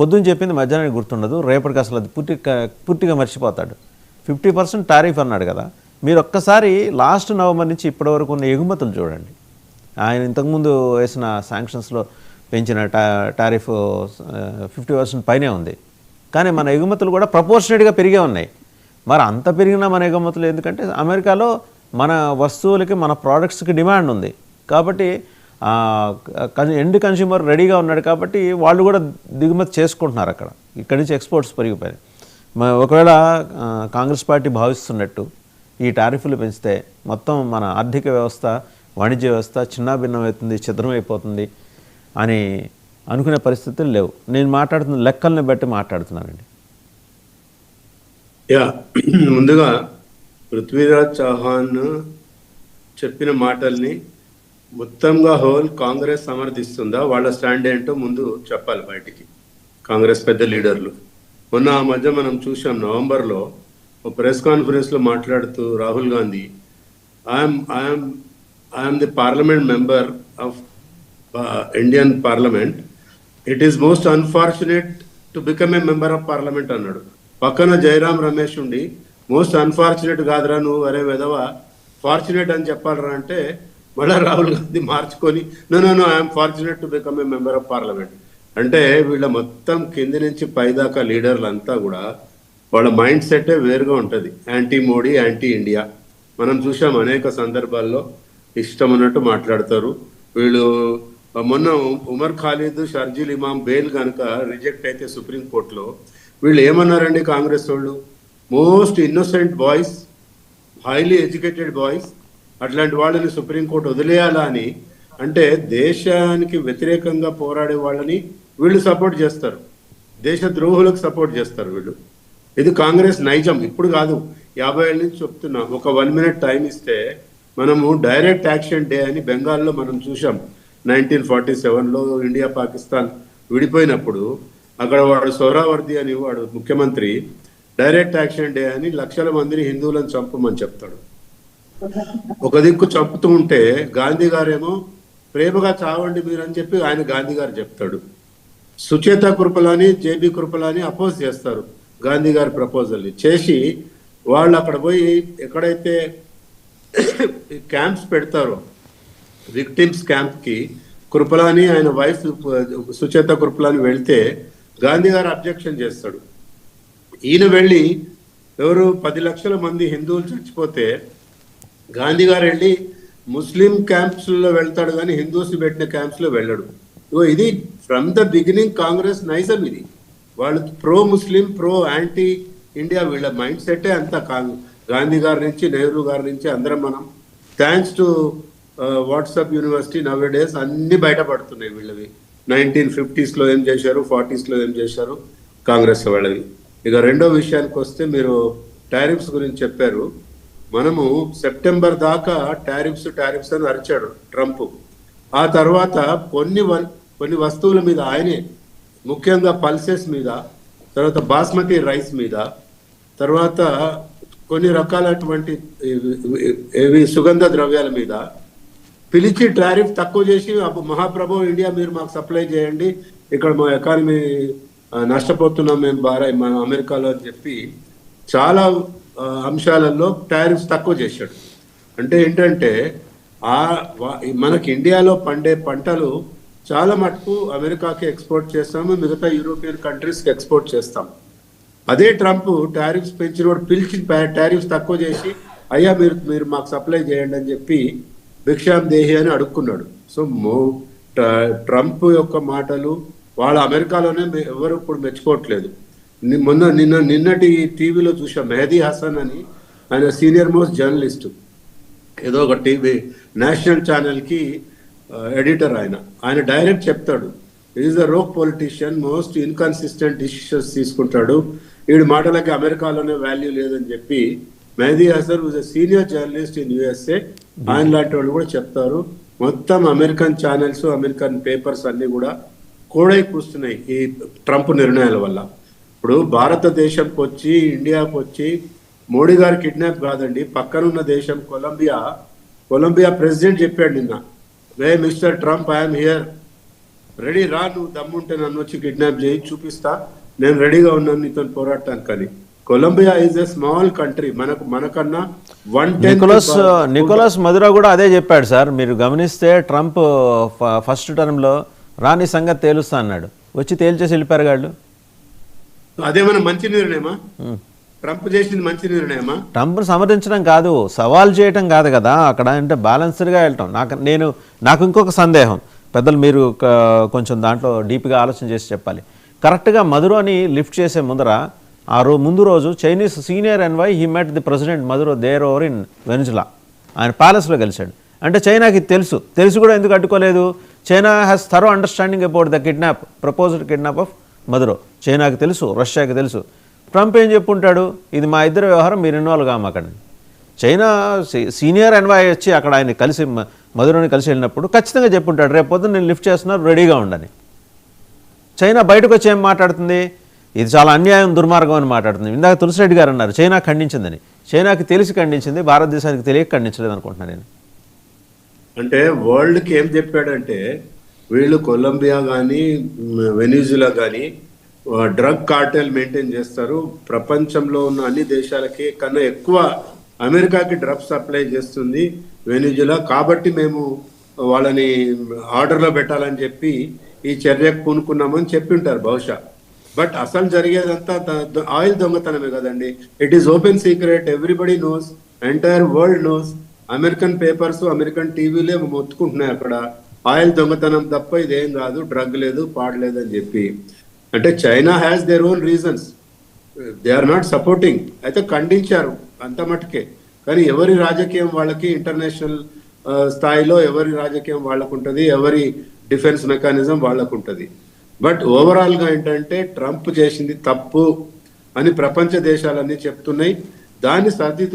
పొద్దున్న చెప్పింది మధ్యాహ్నానికి గుర్తుండదు రేపటికి అసలు అది పూర్తి పూర్తిగా మర్చిపోతాడు. ఫిఫ్టీ పర్సెంట్ టారిఫ్ అన్నాడు కదా మీరు ఒక్కసారి లాస్ట్ నవంబర్ నుంచి ఇప్పటి వరకు ఉన్న ఎగుమతులు చూడండి. ఆయన ఇంతకుముందు వేసిన శాంక్షన్స్లో పెంచిన టా టారిఫ్ ఫిఫ్టీ పర్సెంట్ పైనే ఉంది. కానీ మన ఎగుమతులు కూడా ప్రపోర్షనేట్గా పెరిగే ఉన్నాయి. మరి అంత పెరిగినా మన ఎగుమతులు ఎందుకంటే అమెరికాలో మన వస్తువులకి మన ప్రోడక్ట్స్కి డిమాండ్ ఉంది. కాబట్టి ఎండ్ కన్స్యూమర్ రెడీగా ఉన్నాడు కాబట్టి వాళ్ళు కూడా దిగుమతి చేసుకుంటున్నారు అక్కడ. ఇక్కడి నుంచి ఎక్స్పోర్ట్స్ పెరిగిపోయాయి. ఒకవేళ కాంగ్రెస్ పార్టీ భావిస్తున్నట్టు ఈ టారిఫ్లు పెంచితే మొత్తం మన ఆర్థిక వ్యవస్థ వాణిజ్య వ్యవస్థ చిన్నాభిన్నమవుతుంది ఛిద్రమైపోతుంది అని అనుకునే పరిస్థితులు లేవు. నేను మాట్లాడుతున్న లెక్కల్ని బట్టి మాట్లాడుతున్నానండి. యా ముందుగా పృథ్వీరాజ్ చౌహాన్ చెప్పిన మాటల్ని మొత్తంగా హోల్ కాంగ్రెస్ సమర్థిస్తుందా? వాళ్ళ స్టాండ్ ఏంటో ముందు చెప్పాలి బయటికి. కాంగ్రెస్ పెద్ద లీడర్లు. మొన్న ఆ మధ్య మనం చూసాం నవంబర్లో ఓ ప్రెస్ కాన్ఫరెన్స్లో మాట్లాడుతూ Rahul Gandhi I'm I'm I'm the parliament member of Indian parliament it is most unfortunate to become a member of parliament అన్నాడు. పక్కన జయరాం రమేష్ ఉండి మోస్ట్ అన్ఫార్చునేట్ కాదురా నువ్వు అరే విధవ ఫార్చునేట్ అని చెప్పాలరా అంటే మళ్ళా రాహుల్ గాంధీ మార్చుకొని no no no I'm fortunate to become a member of parliament అంటే వీళ్ళ మొత్తం కింది నుంచి పైదాకా లీడర్లు అంతా కూడా వాళ్ళ మైండ్ సెటే వేరుగా ఉంటుంది. Anti Modi anti India. మనం చూసాం అనేక సందర్భాల్లో ఇష్టం ఉన్నట్టు మాట్లాడతారు. వీళ్ళు మొన్న ఉమర్ ఖాలీద్ షర్జీల్ ఇమాం బెయిల్ కనుక రిజెక్ట్ అయితే సుప్రీంకోర్టులో వీళ్ళు ఏమన్నారండి కాంగ్రెస్ వాళ్ళు? Most innocent boys highly educated boys అట్లాంటి వాళ్ళని సుప్రీంకోర్టు వదిలేయాలా అని అంటే దేశానికి వ్యతిరేకంగా పోరాడే వాళ్ళని వీళ్ళు సపోర్ట్ చేస్తారు. దేశ ద్రోహులకు సపోర్ట్ చేస్తారు వీళ్ళు. ఇది కాంగ్రెస్ నైజం. ఇప్పుడు కాదు. యాభై ఏళ్ళ నుంచి చెప్తున్నా. ఒక వన్ మినిట్ టైం ఇస్తే మనము డైరెక్ట్ యాక్షన్ డే అని బెంగాల్లో మనం చూసాం నైన్టీన్ ఫార్టీ సెవెన్లో ఇండియా పాకిస్తాన్ విడిపోయినప్పుడు అక్కడ వాడు సోరావర్ది అని వాడు ముఖ్యమంత్రి డైరెక్ట్ యాక్షన్ డే అని లక్షల మందిని హిందువులను చంపమని చెప్తాడు. ఒక దిక్కు చంపుతూ ఉంటే గాంధీ గారేమో ప్రేమగా చావండి మీరు అని చెప్పి ఆయన గాంధీ గారు చెప్తాడు. సుచేత కృపలాని జేబీ కృపలాని అపోజ్ చేస్తారు గాంధీ గారి ప్రపోజల్ని. చేసి వాళ్ళు అక్కడ పోయి ఎక్కడైతే క్యాంప్స్ పెడతారో విక్టిమ్స్ క్యాంప్కి కృపలాని ఆయన వైఫ్ సుచేత కృపలాని వెళ్తే గాంధీ గారు అబ్జెక్షన్ చేస్తాడు. ఈయన వెళ్ళి ఎవరు పది లక్షల మంది హిందువులు చచ్చిపోతే గాంధీ గారు వెళ్ళి ముస్లిం క్యాంప్స్లో వెళ్తాడు కానీ హిందూస్ పెట్టిన క్యాంప్స్లో వెళ్ళడు. ఇగో ఇది ఫ్రమ్ ద బిగినింగ్ కాంగ్రెస్ నైజం ఇది. వాళ్ళు pro Muslim pro anti India వీళ్ళ మైండ్ సెట్టే అంత కాంగ్ గాంధీ గారి నుంచి నెహ్రూ గారి నుంచి అందరం మనం. Thanks to WhatsApp university nowadays అన్ని బయటపడుతున్నాయి వీళ్ళవి. నైన్టీన్ ఫిఫ్టీస్లో ఏం చేశారు ఫార్టీస్లో ఏం చేశారు కాంగ్రెస్ వాళ్ళవి. ఇక రెండో విషయానికి వస్తే మీరు టారిఫ్స్ గురించి చెప్పారు. మనము సెప్టెంబర్ దాకా టారిఫ్స్ టారిఫ్స్ అని అరిచాడు ట్రంప్. ఆ తర్వాత కొన్ని కొన్ని వస్తువుల మీద ఆయనే ముఖ్యంగా పల్సెస్ మీద తర్వాత బాస్మతి రైస్ మీద తర్వాత కొన్ని రకాలటువంటి ఇవి- సుగంధ ద్రవ్యాల మీద పిలిచి టారిఫ్ తక్కువ చేసి అప్పుడు మహాప్రభు ఇండియా మీరు మాకు సప్లై చేయండి. ఇక్కడ మా ఎకానమీ నష్టపోతున్నాం మేము బాగా మన అమెరికాలో అని చెప్పి చాలా అంశాలలో టారిఫ్స్ తక్కువ చేశాడు. అంటే ఏంటంటే ఆ మనకి ఇండియాలో పండే పంటలు చాలా మటుకు అమెరికాకి ఎక్స్పోర్ట్ చేస్తాము మిగతా యూరోపియన్ కంట్రీస్కి ఎక్స్పోర్ట్ చేస్తాం. అదే ట్రంప్ టారిఫ్స్ పెంచినోడు పిలిచి టారిఫ్స్ తక్కువ చేసి అయ్యా మీరు మీరు మాకు సప్లై చేయండి అని చెప్పి భిక్షాం దేహి అని అడుక్కున్నాడు. సో మో ట- ట్రంప్ యొక్క మాటలు వాళ్ళ అమెరికాలోనే ఎవరు ఇప్పుడు మెచ్చుకోవట్లేదు. మొన్న నిన్న నిన్నటి టీవీలో చూసా మెహదీ హసన్ అని ఆయన సీనియర్ మోస్ట్ జర్నలిస్ట్. ఏదో ఒక టీవీ నేషనల్ ఛానల్కి ఎడిటర్ ఆయన. ఆయన డైరెక్ట్ చెప్తాడు. Is the rogue politician most inconsistent decisions తీసుకుంటాడు. వీడి మాటలకి అమెరికాలోనే వాల్యూ లేదని చెప్పి Mehdi Hasan a senior journalist in USA ఆయన లాంటి వాళ్ళు కూడా చెప్తారు. మొత్తం అమెరికన్ ఛానల్స్ అమెరికన్ పేపర్స్ అన్ని కూడా కోడై కూస్తున్నాయి ఈ ట్రంప్ నిర్ణయాల వల్ల. ఇప్పుడు భారతదేశంకి వచ్చి ఇండియాకి వచ్చి మోడీ గారు కిడ్నాప్ కాదండి. పక్కనున్న దేశం కొలంబియా. కొలంబియా ప్రెసిడెంట్ చెప్పాడు నిన్న. వే mister Trump I'm here. Ready రా నువ్వు దమ్ముంటే నన్ను వచ్చి కిడ్నాప్ చేయి చూపిస్తా. నేను రెడీగా ఉన్నాను నీతో పోరాటానికి అని. Colombia is a small country. మనకు మనకన్నా వన్ నికోలస్ నికోలస్ మధురా కూడా అదే చెప్పాడు సార్. మీరు గమనిస్తే ట్రంప్ ఫస్ట్ టర్మ్లో రాని సంగతి తేలుస్తా అన్నాడు. వచ్చి తేల్చేసి వెళ్ళిపోయారు వాళ్ళు అదేమైనా మంచి నిర్ణయమా? ట్రంప్ చేసింది మంచి నిర్ణయమా? ట్రంప్ను సమర్థించడం కాదు సవాల్ చేయటం కాదు కదా. అక్కడ అంటే బ్యాలెన్స్డ్గా వెళ్ళటం. నాకు నేను నాకు ఇంకొక సందేహం. పెద్దలు మీరు కొంచెం దాంట్లో డీప్గా ఆలోచన చేసి చెప్పాలి. కరెక్ట్గా మధురోని లిఫ్ట్ చేసే ముందర ఆ రో ముందు రోజు Chinese senior envoy he met the president Maduro there over in Venezuela ఆయన ప్యాలెస్లో కలిశాడు అంటే చైనాకి తెలుసు. తెలుసు కూడా ఎందుకు అడ్డుకోలేదు? China has thorough understanding about the kidnap proposed kidnap of Maduro. చైనాకి తెలుసు రష్యాకి తెలుసు. ట్రంప్ ఏం చెప్పుంటాడు? ఇది మా ఇద్దరి వ్యవహారం మీరు ఇన్వాల్వ్ కామాకండి. చైనా సీనియర్ ఎన్వాయ్ వచ్చి అక్కడ ఆయన కలిసి మ- మధురని కలిసి వెళ్ళినప్పుడు ఖచ్చితంగా చెప్పుంటాడు రేపు పొద్దున్న నేను లిఫ్ట్ చేస్తున్నారు రెడీగా ఉండని. చైనా బయటకు వచ్చి ఏం మాట్లాడుతుంది? ఇది చాలా అన్యాయం దుర్మార్గం అని మాట్లాడుతుంది. ఇందాక తులసిరెడ్డి గారు అన్నారు చైనా ఖండించిందని. చైనాకి తెలిసి ఖండించింది భారతదేశానికి తెలియక ఖండించలేదు అనుకుంటున్నాను నేను. అంటే వరల్డ్కి ఏం చెప్పాడంటే వీళ్ళు కొలంబియా కానీ వెనిజులా కానీ డ్రగ్ కార్టెల్ మెయింటైన్ చేస్తారు. ప్రపంచంలో ఉన్న అన్ని దేశాలకి కన్నా ఎక్కువ అమెరికాకి డ్రగ్ సప్లై చేస్తుంది వెనిజులా. కాబట్టి మేము వాళ్ళని ఆర్డర్లో పెట్టాలని చెప్పి ఈ చర్యకు పూనుకున్నామని చెప్పి ఉంటారు బహుశా. బట్ అసలు జరిగేదంతా ఆయిల్ దొంగతనమే కదండి. It is open secret everybody knows entire world knows American papers American టీవీలే మొత్తుకుంటున్నాయి అక్కడ. ఆయిల్ దొంగతనం తప్ప ఇదేం కాదు. డ్రగ్ లేదు పాడలేదు అని చెప్పి. అంటే China has their own reasons they are not supporting అయితే ఖండించారు అంత మటుకే. కానీ ఎవరి రాజకీయం వాళ్ళకి ఇంటర్నేషనల్ స్థాయిలో ఎవరి రాజకీయం వాళ్ళకు ఉంటుంది ఎవరి డిఫెన్స్ మెకానిజం వాళ్ళకు ఉంటుంది బట్ ఓవరాల్గా ఏంటంటే ట్రంప్ చేసింది తప్పు అని ప్రపంచ దేశాలన్నీ చెప్తున్నాయి. దాన్ని సరిదిద్దు